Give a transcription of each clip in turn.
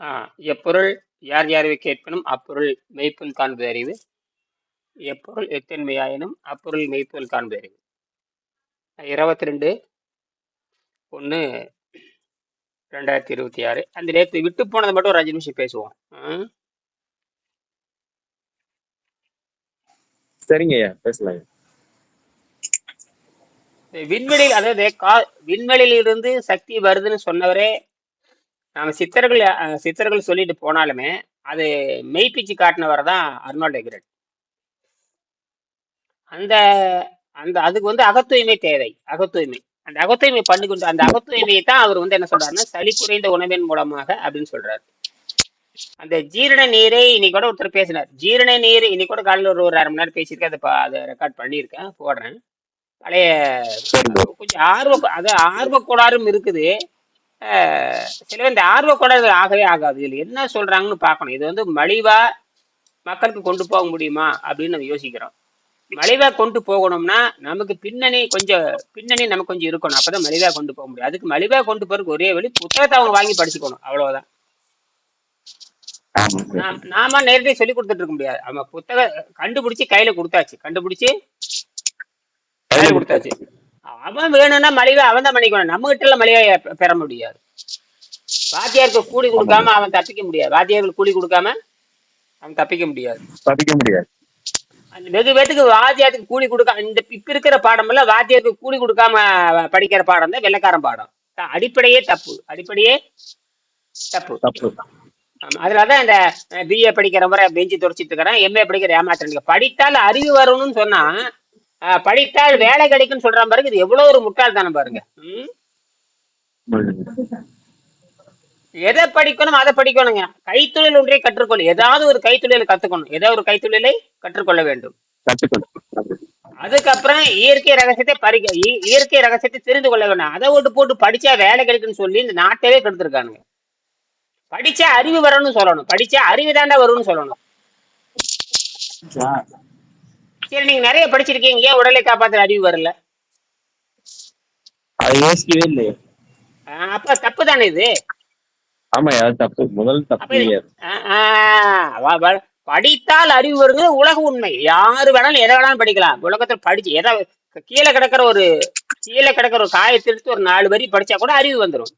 ஆ எப்பொருள் யார் யாரை கேட்கணும் அப்பொருள் மெய்ப்பொருள் காண்பது அறிவு. எப்பொருள் எத்தன்மையாயினும் அப்பொருள் மெய்ப்பொருள் காண்பது அறிவு. இருபத்தி ரெண்டு ஒன்று ரெண்டாயிரத்தி இருபத்தி ஆறு. அந்த நேற்று விட்டு போனதை மட்டும் ஒரு அஞ்சு நிமிஷம் பேசுவோம். ஆ? சரிங்க ஐயா பேசலாம் விண்வெளியில் அதாவது கா விண்வெளியில் இருந்து சக்தி வருதுன்னு சொன்னவரே நாம சித்தர்கள் சித்தர்கள் சொல்லிட்டு போனாலுமே அது மெய்ப்பிச்சு காட்டினவர் தான் அர்னால்ட் எக்ரட். அந்த அந்த அதுக்கு வந்து அகத்தூய்மை தேவை அகத்தூய்மை. அந்த அகத்தூய்மை பண்ணி கொண்டு அந்த அகத்தூய்மையை தான் அவர் வந்து என்ன சொல்றாருன்னா சளி குறைந்த உணவின் மூலமாக அப்படின்னு சொல்றாரு. அந்த ஜீரண நீரை இன்னைக்கு கூட ஒருத்தர் பேசினார். ஜீரண நீர் இன்னைக்கு கூட காலையில் ஒரு ஒரு அரை மணி நேரம் பேசியிருக்கேன். அதை அதை ரெக்கார்ட் பண்ணியிருக்கேன் போடுறேன். பழைய கொஞ்சம் ஆர்வ அது ஆர்வ கோளாறும் இருக்குது. சில இந்த ஆர்வ கோளாறு ஆகவே ஆகாது. இதில் என்ன சொல்றாங்கன்னு பார்க்கணும். இது வந்து மலிவா மக்களுக்கு கொண்டு போக முடியுமா அப்படின்னு நம்ம யோசிக்கிறோம். மலிவா கொண்டு போகணும்னா நமக்கு பின்னணி கொஞ்சம் பின்னணி நமக்கு கொஞ்சம் இருக்கணும். அப்பதான் மலிவா கொண்டு போக முடியும். அதுக்கு மலிவா கொண்டு போறதுக்கு ஒரே வழி புத்தகத்தை அவங்க வாங்கி படிச்சுக்கணும். அவ்வளவுதான். நாம் நாம நேரடியாக சொல்லி கொடுத்துட்டு இருக்க முடியாது. அவன் புத்தக கண்டுபிடிச்சு கையில கொடுத்தாச்சு. கண்டுபிடிச்சு கையில கொடுத்தாச்சு. அவன் வேணும்னா மலிவா அவன் தான் பண்ணிக்கணும். நம்ம கிட்ட எல்லாம் மலிவா பெற முடியாது. வாத்தியாருக்கு கூலி கொடுக்காம அவன் தப்பிக்க முடியாது. வாத்தியாருக்கு கூலி கொடுக்காம அவன் தப்பிக்க முடியாது. தப்பிக்க முடியாது. அந்த வெகு பேத்துக்கு வாத்தியாருக்கு கூலி கொடுக்க இந்த இப்ப இருக்கிற பாடம் எல்லாம் வாத்தியாருக்கு கூலி கொடுக்காம படிக்கிற பாடம் தான் வெள்ளைக்காரன் பாடம். அடிப்படையே தப்பு. அடிப்படையே தப்பு. தப்பு. ஆமா, அதுலதான் இந்த பிஏ படிக்கிற முறை பெஞ்சு துடைச்சிட்டு இருக்கிறேன். எம்ஏ படிக்கிற ஏமாத்துறீங்க படித்தால் அறிவு வரணும்னு சொன்னா படித்தால் வேலை கிடைக்கும்னு சொல்ற பாருங்க. இது எவ்வளவு ஒரு முட்டாள்தானம் பாருங்க? எதை படிக்கணும் அதை படிக்கணுங்க. கைத்தொழில் ஒன்றை கற்றுக்கொள். ஏதாவது ஒரு கைத்தொழிலை கத்துக்கணும். ஏதாவது ஒரு கைத்தொழிலை கற்றுக்கொள்ள வேண்டும். அதுக்கப்புறம் இயற்கை ரகசியத்தை பறிக்க இ- இயற்கை ரகசியத்தை தெரிந்து கொள்ள வேண்டும் அதை விட்டு போட்டு படிச்சா வேலை கிடைக்குன்னு சொல்லி இந்த நாட்டவே கெடுத்திருக்கானுங்க. படிச்சா அறிவு வரணும்னு சொல்லணும். படிச்சா அறிவு தாண்டா வரும்னு சொல்லணும். சரி நீங்க நிறைய படிச்சிருக்கீங்க. ஏன் உடலை காப்பாத்துற அறிவு வரல? அது யோசிக்கவே இல்லையே. அப்ப தப்பு தானே இது? அது தப்பு. முதல் தப்பு இல்லையா? படித்தால் அறிவு வருங்கிறது உலக உண்மை. யாரு வேணாலும் எதை வேணாலும் படிக்கலாம். உலகத்துல படிச்சு எதை கீழே கிடக்கிற ஒரு கீழே கிடக்கிற ஒரு காயத்தை எடுத்து ஒரு நாலு வரி படிச்சா கூட அறிவு வந்துடும்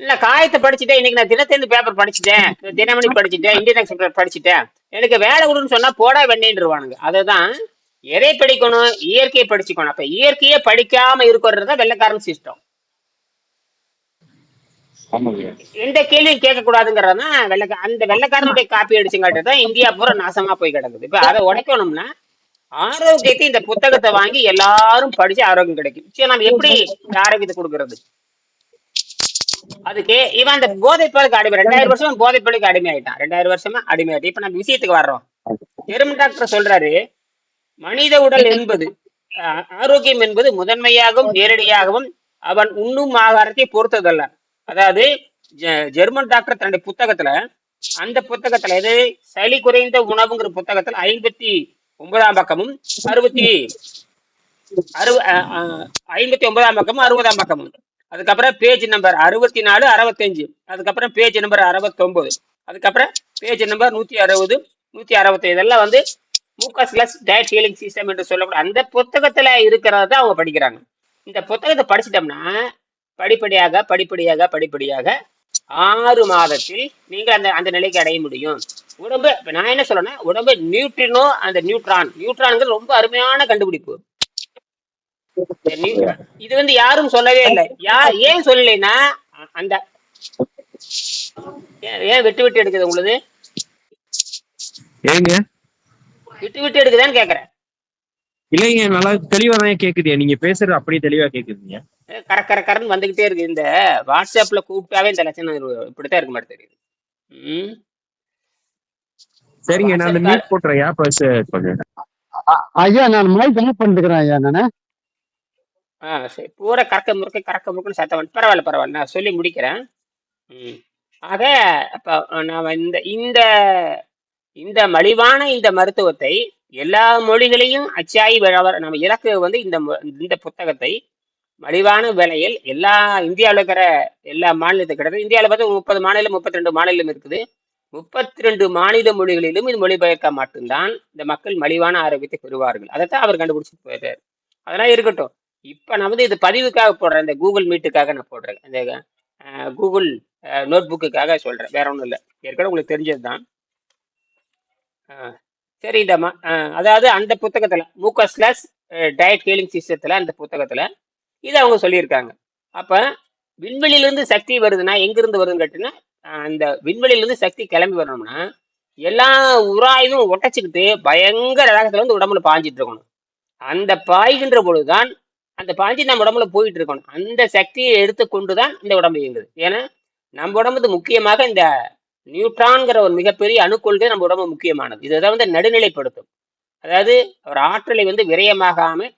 இல்ல காயத்தை படிச்சுட்டேன். இன்னைக்கு நான் தினத்தந்தி பேப்பர் படிச்சுட்டேன். தினமணி படிச்சுட்டேன். இந்தியன் எக்ஸ்பிரஸ் படிச்சுட்டேன். எனக்கு வேலை கொடுன்னு சொன்னா போடா வெண்ணின்றுவானுங்க. அதுதான் எதை படிக்கணும்? இயற்கையை படிச்சுக்கணும். அப்ப இயற்கையை படிக்காம இருக்கிறது தான் வெள்ளக்காரன் சிஸ்டம் எந்த கேள்வியும் கேட்க கூடாதுங்கிறதான் வெள்ளக்கா அந்த வெள்ளக்காரனுடைய காப்பி அடிச்சுங்காட்டு தான் இந்தியா பூரா நாசமா போய் கிடக்குது. இப்ப அதை உடைக்கணும்னா ஆரோக்கியத்தை இந்த புத்தகத்தை வாங்கி எல்லாரும் படிச்சு ஆரோக்கியம் கிடைக்கும். சரி நம்ம எப்படி ஆரோக்கியத்தை கொடுக்கறது? அதுக்கு இவன் அந்த போதைப்பொருளுக்கு அடிமை. ரெண்டாயிரம் வருஷமா போதைப்பொருளுக்கு அடிமை ஆயிட்டான். ரெண்டாயிரம் வருஷமா அடிமை ஆயிட்டு இப்ப நம்ம விஷயத்துக்கு வர்றோம். எறும்பு டாக்டர் சொல்றாரு மனித உடல் என்பது ஆரோக்கியம் என்பது முதன்மையாகவும் நேரடியாகவும் அவன் உண்ணும் ஆகாரத்தை பொறுத்ததல்ல. அதாவது ஜெ- ஜெர்மன் டாக்டர் தன்னுடைய புத்தகத்துல அந்த புத்தகத்துல எது சளி குறைந்த உணவுங்கிற புத்தகத்துல ஐம்பத்தி ஒன்பதாம் பக்கமும் அறுபத்தி அறுப ஐம்பத்தி ஒன்பதாம் பக்கமும் அறுபதாம் பக்கமும். அதுக்கப்புறம் பேஜ் நம்பர் அறுபத்தி நாலு அறுபத்தஞ்சு. அதுக்கப்புறம் பேஜ் நம்பர் அறுபத்தொம்போது. அதுக்கப்புறம் பேஜ் நம்பர் நூற்றி அறுபது நூற்றி அறுபத்தஞ்சு இதெல்லாம் வந்து மூக்கஸ்லஸ் டயட் ஹீலிங் சிஸ்டம் என்று சொல்லக்கூடிய அந்த புத்தகத்தில் இருக்கிறத தான் அவங்க படிக்கிறாங்க. இந்த புத்தகத்தை படிச்சிட்டோம்னா படிப்படியாக படிப்படியாக படிப்படியாக ஆறு மாதத்தில் நீங்கள் அந்த அந்த நிலைக்கு அடைய முடியும். உடம்பு இப்போ நான் என்ன சொல்றேன்னா உடம்பு நியூட்ரினோ அந்த நியூட்ரான் நியூட்ரான்கள் ரொம்ப அருமையான கண்டுபிடிப்பு. இது வந்து யாரும் சொல்லவே இல்லை. யா ஏன் சொல்லலைன்னா அந்த ஏன் விட்டு விட்டு எடுக்குது உங்களுக்கு ஏங்க? விட்டு விட்டு எடுக்குதான்னு கேக்குறேன். இல்லைங்க நல்லா தெளிவா தான் கேக்குது. நீங்க பேசுறது அப்படியே தெளிவா கேக்குதுங்க. கர கர கரன்னு வந்துகிட்டே இருக்கு. இந்த வாட்ஸ்அப்ல கூப்பிட்டாவே இந்த லட்சணம் இப்படித்தான் இருக்க மாதிரி தெரியுது. ம்? சரிங்க நான் மியூட் போட்டுறேன். அ- ஐயா நான் மைக் ஆன் பண்ணிருக்கிறேன் ஐயா நானு. ஆ சரி. பூரா கறக்க முறுக்க கறக்க முறுக்குன்னு சத்தம் வந்து பரவாயில்ல பரவாயில்ல. நான் சொல்லி முடிக்கிறேன். ம். ஆக அப்போ நாம் இந்த இந்த இந்த மலிவான இந்த மருத்துவத்தை எல்லா மொழிகளையும் அச்சாயி வர- நம்ம இலக்கு வந்து இந்த இந்த புத்தகத்தை மலிவான விலையில் எல்லா இந்தியாவில் இருக்கிற எல்லா மாநிலத்துக்கு கிடையாது. இந்தியாவில் பார்த்தா முப்பது மாநிலம் முப்பத்தி ரெண்டு மாநிலம் இருக்குது. முப்பத்தி ரெண்டு மாநில மொழிகளிலும் இது மொழிபெயர்க்க மட்டும்தான் இந்த மக்கள் மலிவான ஆரோக்கியத்தை பெறுவார்கள். அதைத்தான் அவர் கண்டுபிடிச்சிட்டு போயிட்டார். அதெல்லாம் இருக்கட்டும். இப்போ நான் வந்து இது பதிவுக்காக போடுறேன். இந்த கூகுள் மீட்டுக்காக நான் போடுறேன். இந்த கூகுள் நோட்புக்குக்காக சொல்கிறேன் வேற ஒன்றும் இல்லை. ஏற்கனவே உங்களுக்கு தெரிஞ்சது தான் சரி இந்த அதாவது அந்த புத்தகத்தில் மூக்க டயட் ஹீலிங் சிஸ்டத்தில் அந்த புத்தகத்தில் இதை அவங்க சொல்லியிருக்காங்க. அப்போ விண்வெளியிலிருந்து சக்தி வருதுன்னா எங்கிருந்து வருதுன்னு கேட்டிங்கன்னா அந்த விண்வெளியிலிருந்து சக்தி கிளம்பி வரணும்னா எல்லா உராய்வும் ஒட்டச்சிக்கிட்டு பயங்கர வேகத்துல வந்து உடம்புல பாஞ்சிட்டு இருக்கணும். அந்த பாய்கின்ற பொழுதுதான் அந்த பாஞ்சு நம்ம உடம்புல போயிட்டு இருக்கணும். அந்த சக்தியை எடுத்துக்கொண்டு தான் இந்த உடம்பு இயங்குது. ஏன்னா நம்ம உடம்புக்கு முக்கியமாக இந்த நியூட்ரான்கிற ஒரு மிகப்பெரிய அணுக்கொள்கை நம்ம உடம்பு முக்கியமானது. இதுதான் வந்து நடுநிலைப்படுத்தும். அதாவது ஒரு ஆற்றலை வந்து விரயமாகாம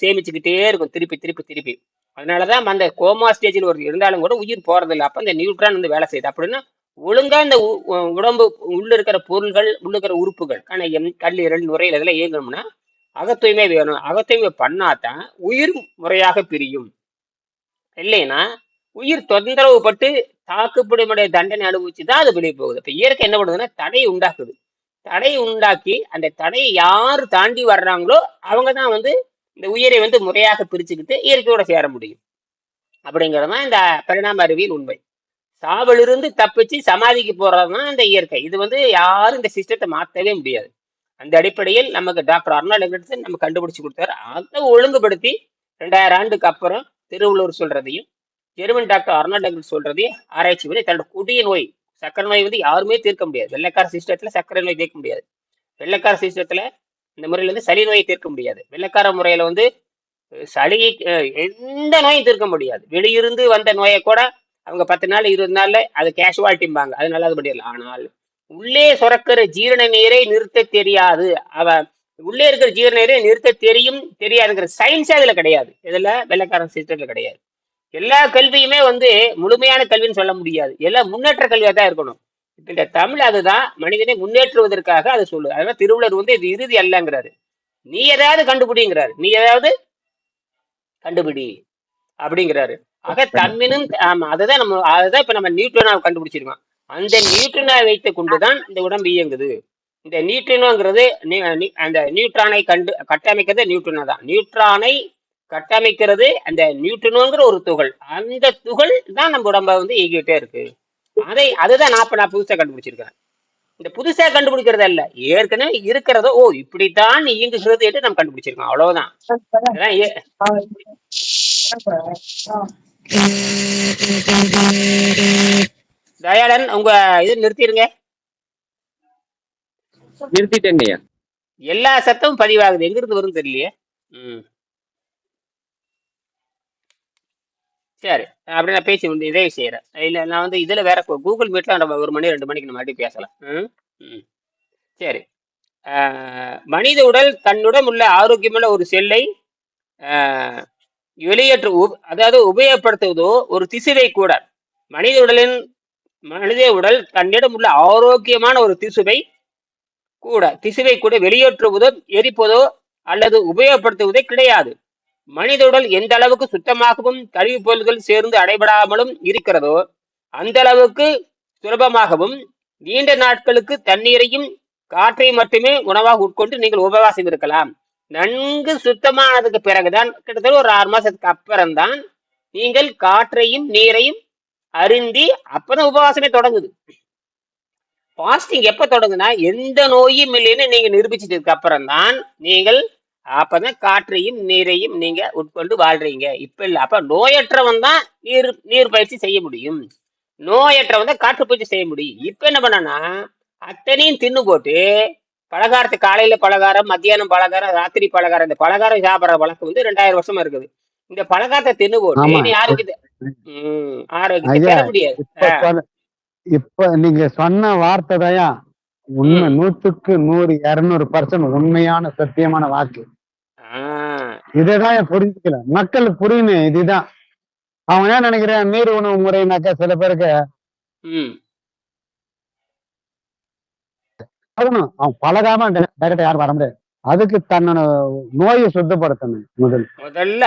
சேமிச்சுக்கிட்டே இருக்கும். திருப்பி திருப்பி திருப்பி. அதனாலதான் அந்த கோமா ஸ்டேஜில் ஒரு இருந்தாலும் கூட உயிர் போறதில்லை. அப்ப அந்த நியூட்ரான் வந்து வேலை செய்யுது. அப்படின்னா ஒழுங்கா இந்த உ- உடம்பு உள்ள இருக்கிற பொருள்கள் உள்ள இருக்கிற உறுப்புகள் கணையம் கல்லீரல் நுரையில் இதெல்லாம் இயங்கணும்னா அகத்தூய்மை வேணும். அகத்தூய்மை பண்ணாதான் உயிர் முறையாக பிரியும். இல்லைன்னா உயிர் தொந்தரவு பட்டு தாக்குப்பிடிமுடைய தண்டனை அனுபவிச்சு தான் அது வெளியே போகுது. இப்போ இயற்கை என்ன பண்ணுதுன்னா தடையை உண்டாக்குது. தடையை உண்டாக்கி அந்த தடையை யார் தாண்டி வர்றாங்களோ அவங்க தான் வந்து இந்த உயிரை வந்து முறையாக பிரிச்சுக்கிட்டு இயற்கையோட சேர முடியும். அப்படிங்கிறது தான் இந்த பரிணாம அறிவியல் உண்மை. சாவலிருந்து தப்பிச்சு சமாதிக்கு போறதுதான் இந்த இயற்கை. இது வந்து யாரும் இந்த சிஸ்டத்தை மாற்றவே முடியாது. அந்த அடிப்படையில் நமக்கு டாக்டர் அர்னால்ட் எங்கர்சன் நம்ம கண்டுபிடிச்சு கொடுத்தாரு. அதை ஒழுங்குபடுத்தி ரெண்டாயிரம் ஆண்டுக்கு அப்புறம் திருவள்ளுவர் சொல்றதையும் ஜெர்மன் டாக்டர் அர்னால்ட் எங்கர்ஸ் சொல்றதையும் ஆராய்ச்சி பண்ணி தன்னோட கொடிய நோய் சக்கரை நோய் வந்து யாருமே தீர்க்க முடியாது. வெள்ளைக்கார சிஸ்டத்துல சக்கரை நோய் தீர்க்க முடியாது. வெள்ளைக்கார சிஸ்டத்துல இந்த முறையில வந்து சளி நோயை தீர்க்க முடியாது. வெள்ளைக்கார முறையில வந்து சளி எந்த நோயும் தீர்க்க முடியாது. வெளியிருந்து வந்த நோயை கூட அவங்க பத்து நாள் இருபது நாள்ல அது கேஷுவாலிட்டிம்பாங்க அது நல்லது முடியல ஆனால் உள்ளே சுரக்கிற ஜீரண நீரை நிறுத்த தெரியாது. அவ உள்ளே இருக்கிற ஜீரண நீரை நிறுத்த தெரியும் தெரியாதுங்கிற சயின்ஸே அதுல கிடையாது. இதுல வெள்ளைக்காரன் சிஸ்டத்துல கிடையாது. எல்லா கல்வியுமே வந்து முழுமையான கல்வின்னு சொல்ல முடியாது. எல்லாம் முன்னேற்ற கல்வியா தான் இருக்கணும். இந்த தமிழ் அதுதான் மனிதனை முன்னேற்றுவதற்காக அதை சொல்லுது. அதனால திருவள்ளுவர் வந்து இது இறுதி அல்லங்கிறாரு. நீ ஏதாவது கண்டுபிடிங்கிறாரு. நீ ஏதாவது கண்டுபிடி அப்படிங்கிறாரு. ஆக தன்மினும் ஆமா அதுதான் நம்ம அதுதான் இப்ப நம்ம நியூட்ரனா கண்டுபிடிச்சிருக்கோம். அந்த நியூட்ரினை வைத்து கொண்டுதான் இந்த உடம்பு இயங்குது. இந்த நியூட்ரினோங்கிறது அந்த நியூட்ரானை கண்டு கட்டமைக்கிறது நியூட்ரினோ தான். நியூட்ரானை கட்டமைக்கிறது அந்த நியூட்ரினோங்கிற ஒரு துகள். அந்த துகள் தான் நம்ம உடம்ப வந்து இயங்கிட்டே இருக்கு. அதை அதுதான் நான் இப்ப நான் புதுசா கண்டுபிடிச்சிருக்கேன். இந்த புதுசா கண்டுபிடிக்கிறது இல்ல ஏற்கனவே இருக்கிறதோ ஓ இப்படித்தான் இயங்குகிறது என்று நம்ம கண்டுபிடிச்சிருக்கோம். அவ்வளவுதான். அதான் ஏ- தயாளன் உங்க இது நிறுத்திடுங்க. நிறுத்திட்டேங்க ஐயா எல்லா சத்தமும் பதிவாகுது. எங்கிருந்து வரும் தெரியலையே. ம். சரி அப்படி நான் பேசி வந்து இதே செய்யறேன் இல்ல நான் வந்து இதுல வேற கூகுள் மீட்ல நம்ம ஒரு மணி ரெண்டு மணிக்கு நம்ம மறுபடியும் பேசலாம். ம்? ம். சரி. மனித உடல் தன்னுடன் உள்ள ஆரோக்கியமுள்ள ஒரு செல்லை வெளியேற்று அதாவது உபயோகப்படுத்துவதோ ஒரு திசுவை கூட. மனித உடலின் மனித உடல் தன்னிடம் உள்ள ஆரோக்கியமான ஒரு திசுவை கூட திசுவை கூட வெளியேற்றுவதோ எரிப்பதோ அல்லது உபயோகப்படுத்துவதோ கிடையாது. மனித உடல் எந்த அளவுக்கு சுத்தமாகவும் கழிவுப் பொருள்கள் சேர்ந்து அடைபடாமலும் இருக்கிறதோ அந்த அளவுக்கு சுலபமாகவும் நீண்ட நாட்களுக்கு தண்ணீரையும் காற்றை மட்டுமே உணவாக உட்கொண்டு நீங்கள் உபவாசம் இருக்கலாம். நன்கு சுத்தமானதுக்கு பிறகுதான் கிட்டத்தட்ட ஒரு ஆறு மாசத்துக்கு அப்புறம்தான் நீங்கள் காற்றையும் நீரையும் அருந்தி அப்பதான் உபவாசமே தொடங்குது. ஃபாஸ்டிங் எப்ப தொடங்குனா எந்த நோயும் இல்லைன்னு நீங்க நிரூபிச்சதுக்கு அப்புறம் தான் நீங்கள் அப்பதான் காற்றையும் நீரையும் நீங்க உட்கொண்டு வாழ்றீங்க. இப்ப இல்ல அப்ப நோயற்றவன் தான் நீர் நீர் பயிற்சி செய்ய முடியும். நோயற்றவன் தான் காற்று பயிற்சி செய்ய முடியும். இப்ப என்ன பண்ணனா அத்தனையும் தின்னு போட்டு பலகாரத்து காலையில பலகாரம் மத்தியானம் பலகாரம் ராத்திரி பலகாரம் இந்த பலகாரம் சாப்பிட்ற வழக்கம் வந்து ரெண்டாயிரம் வருஷமா இருக்குது. இந்த தின்னு போட்டு முடியாது. இப்ப நீங்க சொன்ன வார்த்தை தான் உண்மை. நூத்துக்கு நூறு இருநூறு பர்சன்ட் உண்மையான சத்தியமான வாக்கு. என் புரிஞ்சுக்கல. மக்களுக்கு புரியணும் இதுதான். அவன் என்ன நினைக்கிறேன்? நீர் உணவு முறைனாக்கா சில பேருக்கு அவன் பழகாம டைரக்டா யாரும் வர முடியாது. அதுக்கு தன்னோட நோயை சுத்தப்படுத்தணும் முதல். முதல்ல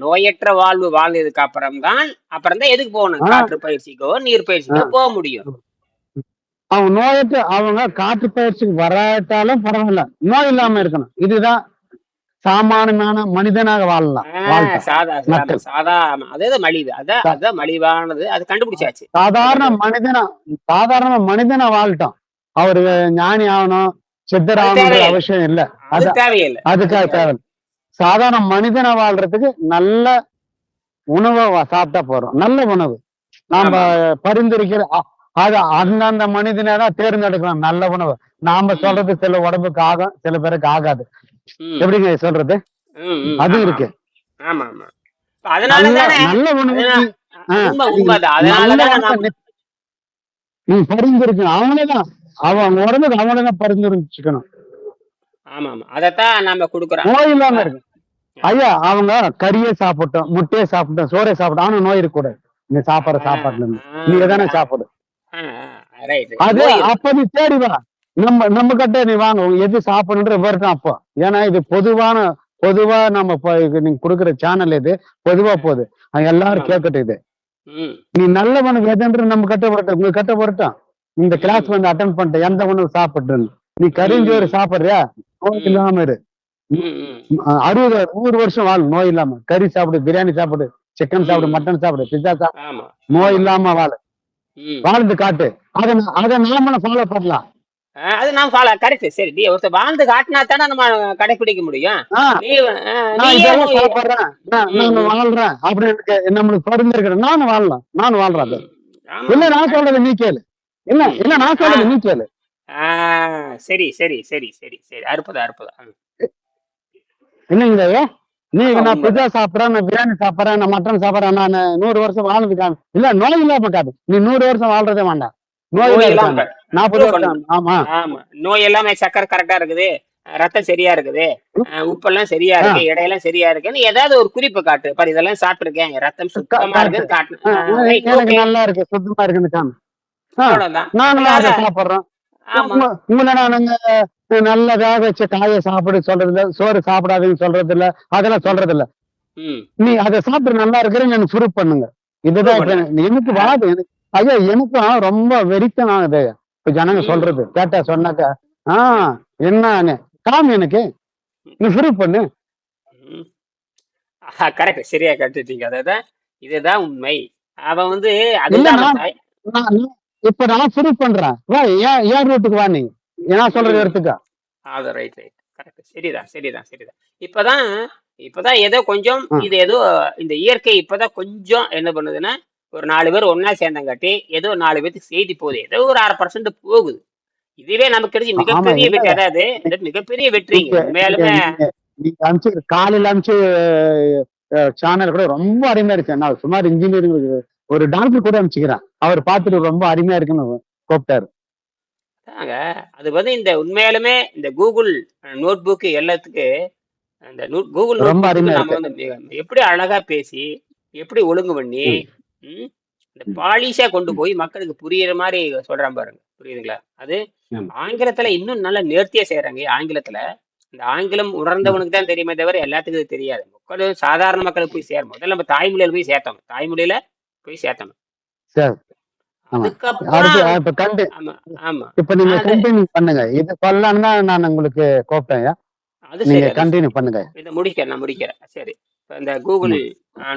நோயற்ற வாழ்வு வாழ்ந்ததுக்கு அப்புறம் தான் அப்புறம் தான் எதுக்கு போகணும். காற்று பயிற்சிக்கோ நீர் பயிற்சிக்கோ போக முடியும். அவங்க நோயற்ற அவங்க காற்று பயிற்சிக்கு வராட்டாலும் பரவாயில்ல. நோய் இல்லாம இருக்கணும். இதுதான் சாமானியமான மனிதனாக வாழலாம். சாதா சாதா மக்கள். சாதா அதே மலிவு அதான் அதான் மலிவானது அது கண்டுபிடிச்சாச்சு. சாதாரண மனிதனா சாதாரண மனிதனா வாழ்ட்டோம் அவரு ஞானி ஆகணும். சித்தர் ஆகணுன்ற. அவசியம் இல்ல. அது அதுக்காக தேவை சாதாரண மனிதனா வாழ்றதுக்கு நல்ல உணவை சாப்பிட்டா போறோம் நல்ல உணவு. நாம பரிந்துரைக்கிற அது அந்தந்த மனிதனை தான் தேர்ந்தெடுக்கலாம் நல்ல உணவு. நாம சொல்றது சில உடம்புக்கு ஆகும் சில பேருக்கு ஆகாது. எப்படிங்க சொல்றது? அது இருக்கு. நல்ல உணவு. அதனால நல்ல தானே. அவங்க உடம்புக்கு தான் பரிந்துரைச்சுக்கணும் ஆமா ஆமா அதைத்தான் நாம கொடுக்குறோம். நோய் இல்லாம இருக்கு. ஐயா அவங்க கறியே சாப்பிட்டோம் முட்டையே சாப்பிட்டோம் சோறை சாப்பிட்டோம். ஆனா நோய் இருக்கக்கூடாது. நீ சாப்பிடுற சாப்பாட்டுல இருந்து. நீங்க தானே சாப்பிடு. அது அப்ப நீ தேடி வா. நம்ம நம்ம கிட்ட நீ வாங்க. எது சாப்பிடணுன்ற வரட்டும் அப்போ. ஏன்னா இது பொதுவான பொதுவா நம்ம நீங்க கொடுக்குற சேனல் இது. பொதுவா போகுது. எல்லாரும். கேட்கட்டும் இது. நீ நல்ல உணவு எதுன்ற நம்ம கட்ட வரட்டும் உங்க கட்ட வரட்டும் இந்த கிளாஸ் வந்து அட்டன் பண்ணிட்ட எந்த உணவு சாப்பிடுன்னு நீ கரிஞ்சோறு சாப்பிடுறியா? நோய். இல்லாம இரு. அறுபது நூறு வருஷம் வாழ நோய் இல்லாம. கறி சாப்பிடு பிரியாணி சாப்பிடு சிக்கன் சாப்பிடு. மட்டன் சாப்பிடு பிஸ்ஸா சாப்பிடு நோய் இல்லாம வாழ. வாழ்ந்து காட்டு. அதை அதை நாம ஃபாலோ பண்ணலாம். அது நான் ஃபாலோ கரெக்ட். சரி நீ ஒருத்தர் வாழ்ந்து காட்டினா தானே நம்ம கடைபிடிக்க முடியும். நான். வாழ்றேன். அப்படின்னு நம்மளுக்கு பரிந்துரைக்கிறேன் நானும் வாழலாம். நானும் வாழ்றேன். இல்ல நான் சொல்றது நீ கேளு. இல்ல இல்ல நான் சொல்றது? நீ கேளு சரி சரி சரி சரி சரி. அற்புதம் அற்புதம். ஐயா? நீ நான். பிஸா சாப்பிடுறேன் நான் பிரியாணி சாப்பிடுறேன் நான் மட்டன் சாப்பிடுறேன் நான் நூறு வருஷம் வாழ்ந்துக்காம இல்ல நோய் இல்லாம நீ நூறு வருஷம் வாழ்றதே வேண்டாம். நோய் நாற்பது வருஷம். ஆமா. ஆமா. நோய் எல்லாமே சக்கரை கரெக்டா இருக்குது. ரத்தம் சரியா இருக்குது. உப்பெல்லாம் சரியா இருக்கு. எடையெல்லாம் சரியா இருக்குன்னு ஏதாவது ஒரு குறிப்பு காட்டு. பாரு இதெல்லாம் சாப்பிட்டுருக்கேன். ரத்தம் சுத்தமா இருக்குன்னு காட்டு. நல்லா இருக்கு. சுத்தமா இருக்குன்னு காமி நாங்களும். சாப்பிடுறோம் உங்களை நானுங்க நல்ல வேக வச்ச காயை சாப்பிடு சொல்றது இல்ல சோறு சாப்பிடாதுன்னு சொல்றது இல்ல அதெல்லாம் சொல்றது இல்ல நீ அதை சாப்பிட்டு நல்லா இருக்கிறேன்னு எனக்கு ப்ரூவ் பண்ணுங்க. இதுதான் எனக்கு- வாது. எனக்கு ஐயா எனக்கும் ரொம்ப வெறித்தனம் ஆகுது இப்ப ஜனங்க. சொல்றது கேட்டா சொன்னாக்கா ஆஹ் என்ன காமி எனக்கு. நீ ப்ரூவ் பண்ணு. கரெக்ட் சரியா கட்டுட்டீங்க. அதான் இதுதான் உண்மை. அவன் வந்து அதுதான் இப்ப நான் ப்ரூவ் பண்றேன். வா ஏன் ஏன் ரூட்டுக்கு வா நீ? நான் சொல்றது. எடுத்துக்க அது ரைட் ரைட் கரெக்ட் சரிதான் சரிதான் சரிதான். இப்பதான் இப்பதான் ஏதோ கொஞ்சம். இது ஏதோ இந்த இயற்கை இப்பதான் கொஞ்சம் என்ன பண்ணுதுன்னா ஒரு நாலு பேர் ஒண்ணா சேர்ந்தங்காட்டி ஏதோ நாலு பேருக்கு செய்தி போகுது. ஏதோ ஒரு அரை பர்சன்ட் போகுது. இதுவே நமக்கு கிடைச்சி மிகப்பெரிய. வெற்றி. அதாவது மிகப்பெரிய நீங்க அனுப்பிச்சு காலையில அனுப்பிச்சு சேனல் கூட ரொம்ப அருமையா இருக்கு நான் சுமார் இன்ஜினியரிங் ஒரு டாக்டர் கூட அனுப்பிச்சுக்கிறேன் அவர் பார்த்துட்டு ரொம்ப அருமையா இருக்குன்னு கூப்பிட்டாரு. அது வந்து இந்த உண்மையாலுமே இந்த கூகுள் நோட் புக் எல்லாத்துக்கு அந்த கூகுள் ரொம்ப அருமையா எப்படி அழகா பேசி எப்படி ஒழுங்கு பண்ணி இந்த பாலிஷா கொண்டு போய் மக்களுக்கு புரியுற மாதிரி சொல்றான் பாருங்க. புரியுதுங்களா? அது. ஆங்கிலத்துல இன்னும் நல்லா நேர்த்தியா செய்யறாங்க ஆங்கிலத்துல. இந்த ஆங்கிலம் உணர்ந்தவனுக்கு தான் தெரியுமே தவிர எல்லாத்துக்கும் தெரியாது. மக்கள் சாதாரண மக்களுக்கு போய் சேரும். முதல்ல நம்ம தாய்மொழியில போய் சேர்த்தோம். தாய்மொழியில போய் சேர்த்தணும். சரி. இப்ப நீங்க கண்டினியூ பண்ணுங்க. இது தான் நான் உங்களுக்கு கூப்பிட்டேன் அது நீங்க கண்டினியூ பண்ணுங்க. இதை முடிக்கிறேன் நான் முடிக்கிறேன். சரி. இப்போ இந்த கூகுள்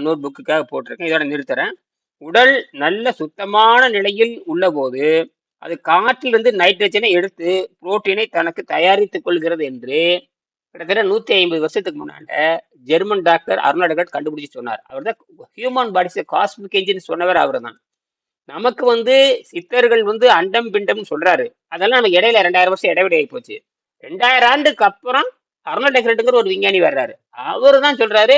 நோட் புக்குக்காக போட்டிருக்கேன். இதோட நிறுத்துறேன். உடல் நல்ல சுத்தமான நிலையில் உள்ளபோது அது காற்றிலிருந்து நைட்ரஜனை எடுத்து புரோட்டீனை தனக்கு தயாரித்துக் கொள்கிறது என்று கிட்டத்தட்ட நூத்தி ஐம்பது வருஷத்துக்கு முன்னாண்ட ஜெர்மன் டாக்டர் அருணாடகட் கண்டுபிடிச்சு சொன்னார். அவர் தான் ஹியூமன் பாடிஸ் காஸ்மிக் என்ஜின் சொன்னவர் அவர் தான் நமக்கு வந்து சித்தர்கள் வந்து அண்டம் பிண்டம்னு சொல்றாரு. அதெல்லாம் நமக்கு இடையில ரெண்டாயிரம் வருஷம் இடைவெளி ஆகி போச்சு. ரெண்டாயிரம் ஆண்டுக்கு அப்புறம் அருணாடகரட்டுங்கிற ஒரு விஞ்ஞானி வர்றாரு. அவரு தான் சொல்றாரு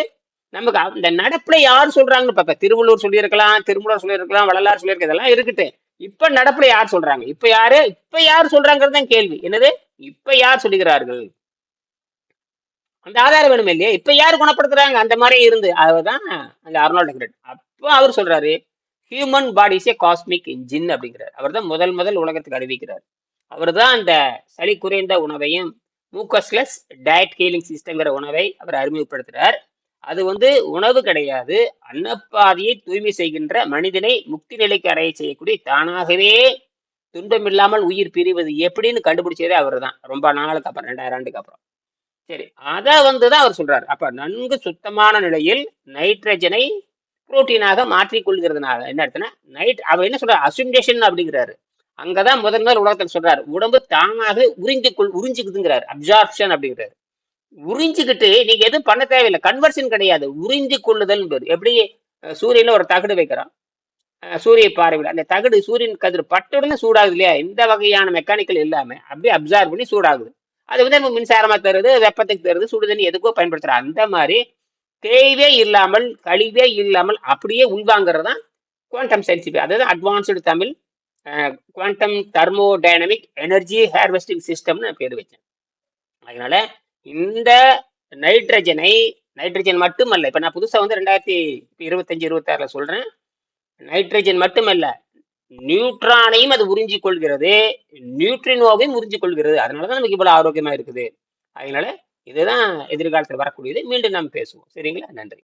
நமக்கு அந்த நடப்புல யார் சொல்றாங்கன்னு பார்ப்ப திருவள்ளூர் சொல்லியிருக்கலாம் திருமூலர் சொல்லியிருக்கலாம் வள்ளலார் சொல்லியிருக்க இதெல்லாம் இருக்கட்டு இப்ப நடப்புல யார் சொல்றாங்க? இப்ப யாரு? இப்ப யார் சொல்றாங்கிறது தான் கேள்வி. என்னது? இப்ப யார் சொல்லுகிறார்கள்? அந்த ஆதாரம் வேணுமே இல்லையா? இப்ப யார் குணப்படுத்துறாங்க? அந்த மாதிரி இருந்து. அதுதான் அந்த அர்னால்ட் கிரெட் அப்போ அவர் சொல்றாரு human bodies a cosmic engine அப்படிங்கிறார். அவர் தான் முதல் முதல் உலகத்துக்கு அறிவிக்கிறார். அவர் தான் அந்த சளி குறைந்த உணவையும் மூக்கஸ்லெஸ் டயட் ஹீலிங் சிஸ்டம்ங்கிற உணவை அவர் அறிமுகப்படுத்துறார். அது வந்து உணவு கிடையாது. அன்னப்பாதையை தூய்மை செய்கின்ற மனிதனை முக்தி நிலைக்கு அடைய செய்யக்கூடிய தானாகவே துன்பமில்லாமல் உயிர் பிரிவது எப்படின்னு கண்டுபிடிச்சதே அவர் தான் ரொம்ப நாளுக்கு அப்புறம் ரெண்டாயிரம் ஆண்டுக்கு அப்புறம். சரி அதை வந்து தான் அவர் சொல்றாரு. அப்ப நன்கு சுத்தமான நிலையில் நைட்ரஜனை புரோட்டீனாக மாற்றிக்கொள்கிறதுனால என்ன அர்த்தம்னா நைட் அவர் என்ன சொல்றாரு? அசுண்டேஷன் அப்படிங்கிறாரு. அங்கதான் முதல் முதல் உலகத்தில் சொல்றாரு. உடம்பு தானாக உறிஞ்சு கொள் உறிஞ்சிக்குதுங்கிறாரு. அப்சார்ப்ஷன் அப்படிங்கிறாரு. உறிஞ்சிக்கிட்டு நீங்க எதுவும் பண்ண தேவையில்லை. கன்வர்ஷன் கிடையாது. உறிஞ்சு கொள்ளுதல் எப்படி? சூரியனில் சூரியன்ல ஒரு தகடு வைக்கிறோம். சூரிய பார்வையில். அந்த தகடு சூரியன் கதிர் பட்ட உடனே சூடாகுது இல்லையா? இந்த வகையான மெக்கானிக்கல் இல்லாம அப்படியே அப்சார்வ் பண்ணி சூடாகுது. அது வந்து நம்ம மின்சாரமா தருது வெப்பத்துக்கு தருது சுடுதண்ணி எதுக்கோ பயன்படுத்துறோம். அந்த மாதிரி தேய்வே இல்லாமல் கழிவே இல்லாமல் அப்படியே உள்வாங்கிறது தான் குவாண்டம் சயின்ஸ் அதாவது advanced Tamil quantum thermodynamic energy harvesting சிஸ்டம்னு பேர் வச்சேன். அதனால இந்த நைட்ரஜனை நைட்ரஜன் மட்டுமல்ல இப்போ நான் புதுசாக வந்து ரெண்டாயிரத்தி இருபத்தஞ்சி இருபத்தாறில் சொல்கிறேன் நைட்ரஜன் மட்டுமல்ல நியூட்ரானையும் அது உறிஞ்சிக் கொள்கிறது நியூட்ரினோவையும் உறிஞ்சிக் கொள்கிறது அதனால தான் நமக்கு இவ்வளவு ஆரோக்கியமாக இருக்குது. அதனால இதுதான் எதிர்காலத்தில் வரக்கூடியது மீண்டும் நாம் பேசுவோம். சரிங்களா? நன்றி.